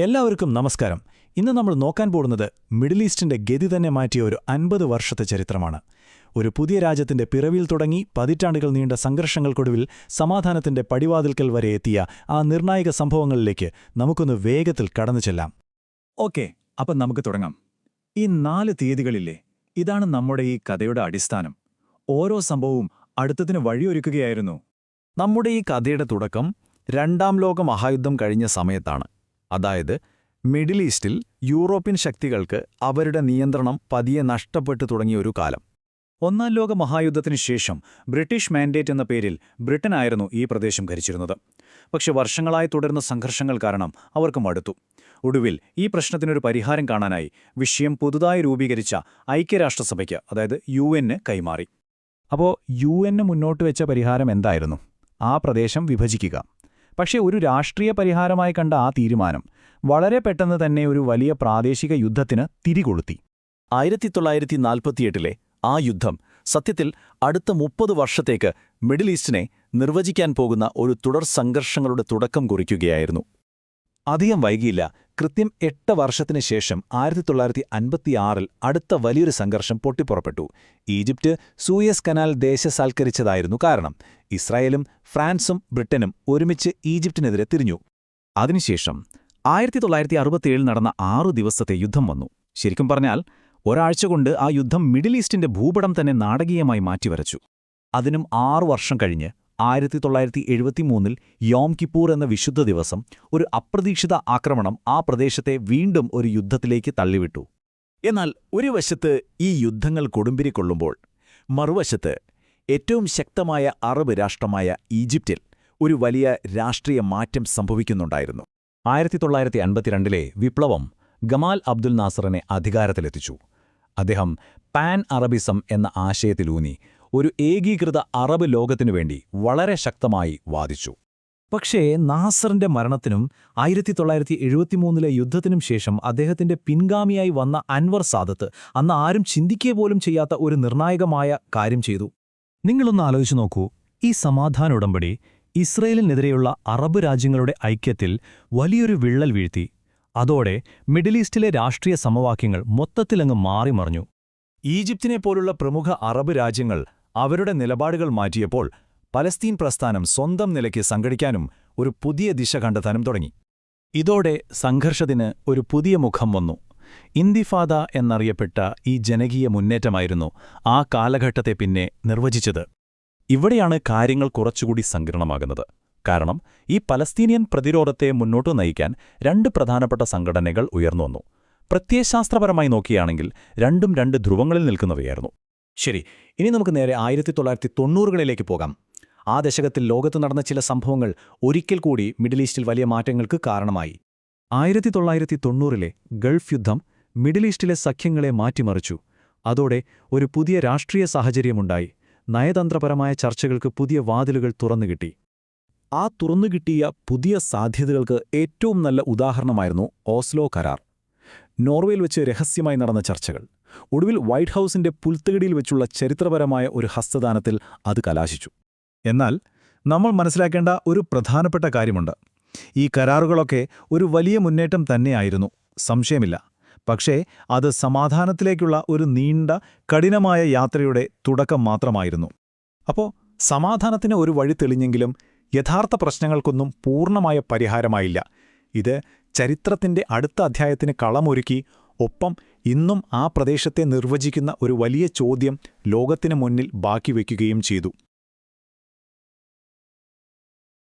എല്ലാവർക്കും നമസ്കാരം. ഇന്ന് നമ്മൾ നോക്കാൻ പോകുന്നത് മിഡിൽ ഈസ്റ്റിന്റെ ഗതി തന്നെ മാറ്റിയ ഒരു അൻപത് വർഷത്തെ ചരിത്രമാണ്. ഒരു പുതിയ രാജ്യത്തിന്റെ പിറവിയിൽ തുടങ്ങി പതിറ്റാണ്ടുകൾ നീണ്ട സംഘർഷങ്ങൾക്കൊടുവിൽ സമാധാനത്തിന്റെ പടിവാതിൽക്കൽ വരെ എത്തിയ ആ നിർണായക സംഭവങ്ങളിലേക്ക് നമുക്കൊന്ന് വേഗത്തിൽ കടന്നു ചെല്ലാം. ഓക്കെ അപ്പം നമുക്ക് തുടങ്ങാം. ഈ നാല് തീയതികളില്ലേ ഇതാണ് നമ്മുടെ ഈ കഥയുടെ അടിസ്ഥാനം. ഓരോ സംഭവവും അടുത്തതിന് വഴിയൊരുക്കുകയായിരുന്നു. നമ്മുടെ ഈ കഥയുടെ തുടക്കം രണ്ടാം ലോക മഹായുദ്ധം കഴിഞ്ഞ സമയത്താണ്. അതായത് മിഡിൽ ഈസ്റ്റിൽ യൂറോപ്യൻ ശക്തികൾക്ക് അവരുടെ നിയന്ത്രണം പതിയെ നഷ്ടപ്പെട്ടു തുടങ്ങിയ ഒരു കാലം. ഒന്നാം ലോക മഹായുദ്ധത്തിനു ശേഷം ബ്രിട്ടീഷ് മാൻഡേറ്റ് എന്ന പേരിൽ ബ്രിട്ടനായിരുന്നു ഈ പ്രദേശം ഭരിച്ചിരുന്നത്. പക്ഷെ വർഷങ്ങളായി തുടരുന്ന സംഘർഷങ്ങൾ കാരണം അവർക്ക് മടുത്തു ഒടുവിൽ ഈ പ്രശ്നത്തിനൊരു പരിഹാരം കാണാനായി വിഷയം പുതുതായി രൂപീകരിച്ച ഐക്യരാഷ്ട്രസഭയ്ക്ക് അതായത് യു കൈമാറി. അപ്പോൾ യു മുന്നോട്ട് വെച്ച പരിഹാരം എന്തായിരുന്നു? ആ പ്രദേശം വിഭജിക്കുക. പക്ഷേ ഒരു രാഷ്ട്രീയ പരിഹാരമായി കണ്ട ആ തീരുമാനം വളരെ പെട്ടെന്ന് തന്നെ ഒരു വലിയ പ്രാദേശിക യുദ്ധത്തിന് തിരികൊളുത്തി. ആയിരത്തി തൊള്ളായിരത്തി നാൽപ്പത്തിയെട്ടിലെ ആ യുദ്ധം സത്യത്തിൽ അടുത്ത മുപ്പത് വർഷത്തേക്ക് മിഡിൽ ഈസ്റ്റിനെ നിർവചിക്കാൻ പോകുന്ന ഒരു തുടർ സംഘർഷങ്ങളുടെ തുടക്കം കുറിക്കുകയായിരുന്നു. അധികം വൈകിയില്ല കൃത്യം എട്ട് വർഷത്തിന് ശേഷം ആയിരത്തി തൊള്ളായിരത്തി അൻപത്തിയാറിൽ അടുത്ത വലിയൊരു സംഘർഷം പൊട്ടിപ്പുറപ്പെട്ടു. ഈജിപ്റ്റ് സൂയസ് കനാൽ ദേശസാൽക്കരിച്ചതായിരുന്നു കാരണം. ഇസ്രായേലും ഫ്രാൻസും ബ്രിട്ടനും ഒരുമിച്ച് ഈജിപ്റ്റിനെതിരെ തിരിഞ്ഞു. അതിനുശേഷം ആയിരത്തി തൊള്ളായിരത്തി അറുപത്തിയേഴിൽ നടന്ന ആറു ദിവസത്തെ യുദ്ധം വന്നു. ശരിക്കും പറഞ്ഞാൽ ഒരാഴ്ച കൊണ്ട് ആ യുദ്ധം മിഡിൽ ഈസ്റ്റിന്റെ ഭൂപടം തന്നെ നാടകീയമായി മാറ്റിവരച്ചു. അതിനും ആറു വർഷം കഴിഞ്ഞ് ആയിരത്തി തൊള്ളായിരത്തി എഴുപത്തിമൂന്നിൽ യോം കിപ്പൂർ എന്ന വിശുദ്ധ ദിവസം ഒരു അപ്രതീക്ഷിത ആക്രമണം ആ പ്രദേശത്തെ വീണ്ടും ഒരു യുദ്ധത്തിലേക്ക് തള്ളിവിട്ടു. എന്നാൽ ഒരു വശത്ത് ഈ യുദ്ധങ്ങൾ കൊടുമ്പിരിക്കൊള്ളുമ്പോൾ മറുവശത്ത് ഏറ്റവും ശക്തമായ അറബ് രാഷ്ട്രമായ ഈജിപ്തിൽ ഒരു വലിയ രാഷ്ട്രീയ മാറ്റം സംഭവിക്കുന്നുണ്ടായിരുന്നു. ആയിരത്തി തൊള്ളായിരത്തി അൻപത്തിരണ്ടിലെ വിപ്ലവം ഗമാൽ അബ്ദുൽ നാസറിനെ അധികാരത്തിലെത്തിച്ചു. അദ്ദേഹം പാൻ അറബിസം എന്ന ആശയത്തിലൂന്നി ഒരു ഏകീകൃത അറബ് ലോകത്തിനു വേണ്ടി വളരെ ശക്തമായി വാദിച്ചു. പക്ഷേ നാസറിന്റെ മരണത്തിനും ആയിരത്തി തൊള്ളായിരത്തി എഴുപത്തിമൂന്നിലെ യുദ്ധത്തിനും ശേഷം അദ്ദേഹത്തിന്റെ പിൻഗാമിയായി വന്ന അൻവർ സാദത്ത് അന്ന് ആരും ചിന്തിക്കുക പോലും ചെയ്യാത്ത ഒരു നിർണായകമായ കാര്യം ചെയ്തു. നിങ്ങളൊന്ന് ആലോചിച്ചു നോക്കൂ. ഈ സമാധാന ഉടമ്പടി ഇസ്രയേലിനെതിരെയുള്ള അറബ് രാജ്യങ്ങളുടെ ഐക്യത്തിൽ വലിയൊരു വിള്ളൽ വീഴ്ത്തി. അതോടെ മിഡിൽ ഈസ്റ്റിലെ രാഷ്ട്രീയ സമവാക്യങ്ങൾ മൊത്തത്തിലങ്ങ് മാറിമറിഞ്ഞു. ഈജിപ്തിനെ പോലുള്ള പ്രമുഖ അറബ് രാജ്യങ്ങൾ അവരുടെ നിലപാടുകൾ മാറ്റിയപ്പോൾ പലസ്തീൻ പ്രസ്ഥാനം സ്വന്തം നിലയ്ക്ക് സംഘടിക്കാനും ഒരു പുതിയ ദിശ കണ്ടെത്താനും തുടങ്ങി. ഇതോടെ സംഘർഷത്തിന് ഒരു പുതിയ മുഖം വന്നു. ഇന്തിഫാദ എന്നറിയപ്പെട്ട ഈ ജനകീയ മുന്നേറ്റമായിരുന്നു ആ കാലഘട്ടത്തെ പിന്നെ നിർവചിച്ചത്. ഇവിടെയാണ് കാര്യങ്ങൾ കുറച്ചുകൂടി സങ്കീർണമാകുന്നത്. കാരണം ഈ പലസ്തീനിയൻ പ്രതിരോധത്തെ മുന്നോട്ടു നയിക്കാൻ രണ്ട് പ്രധാനപ്പെട്ട സംഘടനകൾ ഉയർന്നുവന്നു പ്രത്യയശാസ്ത്രപരമായി നോക്കിയാണെങ്കിൽ രണ്ടും രണ്ട് ധ്രുവങ്ങളിൽ നിൽക്കുന്നവയായിരുന്നു. ശരി ഇനി നമുക്ക് നേരെ ആയിരത്തി തൊള്ളായിരത്തി തൊണ്ണൂറുകളിലേക്ക് പോകാം. ആ ദശകത്തിൽ ലോകത്ത് നടന്ന ചില സംഭവങ്ങൾ ഒരിക്കൽ കൂടി മിഡിൽ ഈസ്റ്റിൽ വലിയ മാറ്റങ്ങൾക്ക് കാരണമായി. ആയിരത്തി തൊള്ളായിരത്തി തൊണ്ണൂറിലെ ഗൾഫ് യുദ്ധം മിഡിൽ ഈസ്റ്റിലെ സഖ്യങ്ങളെ മാറ്റിമറിച്ചു. അതോടെ ഒരു പുതിയ രാഷ്ട്രീയ സാഹചര്യമുണ്ടായി. നയതന്ത്രപരമായ ചർച്ചകൾക്ക് പുതിയ വാതിലുകൾ തുറന്നുകിട്ടി. ആ തുറന്നുകിട്ടിയ പുതിയ സാധ്യതകൾക്ക് ഏറ്റവും നല്ല ഉദാഹരണമായിരുന്നു ഓസ്ലോ കരാർ. നോർവേയിൽ വെച്ച് രഹസ്യമായി നടന്ന ചർച്ചകൾ. ഒടുവിൽ വൈറ്റ് ഹൗസിന്റെ പുൽത്തകിടിയിൽ വെച്ചുള്ള ചരിത്രപരമായ ഒരു ഹസ്തദാനത്തിൽ അത് കലാശിച്ചു. എന്നാൽ നമ്മൾ മനസ്സിലാക്കേണ്ട ഒരു പ്രധാനപ്പെട്ട കാര്യമുണ്ട്. ഈ കരാറുകളൊക്കെ ഒരു വലിയ മുന്നേറ്റം തന്നെയായിരുന്നു. സംശയമില്ല. പക്ഷേ അത് സമാധാനത്തിലേക്കുള്ള ഒരു നീണ്ട കഠിനമായ യാത്രയുടെ തുടക്കം മാത്രമായിരുന്നു. അപ്പോൾ സമാധാനത്തിന് ഒരു വഴി തെളിഞ്ഞെങ്കിലും യഥാർത്ഥ പ്രശ്നങ്ങൾക്കൊന്നും പൂർണമായ പരിഹാരമായില്ല. ഇത് ചരിത്രത്തിന്റെ അടുത്ത അധ്യായത്തിന് കളമൊരുക്കി ഒപ്പം ഇന്നും ആ പ്രദേശത്തെ നിർവചിക്കുന്ന ഒരു വലിയ ചോദ്യം ലോകത്തിനു മുന്നിൽ ബാക്കി വയ്ക്കുകയും ചെയ്തു.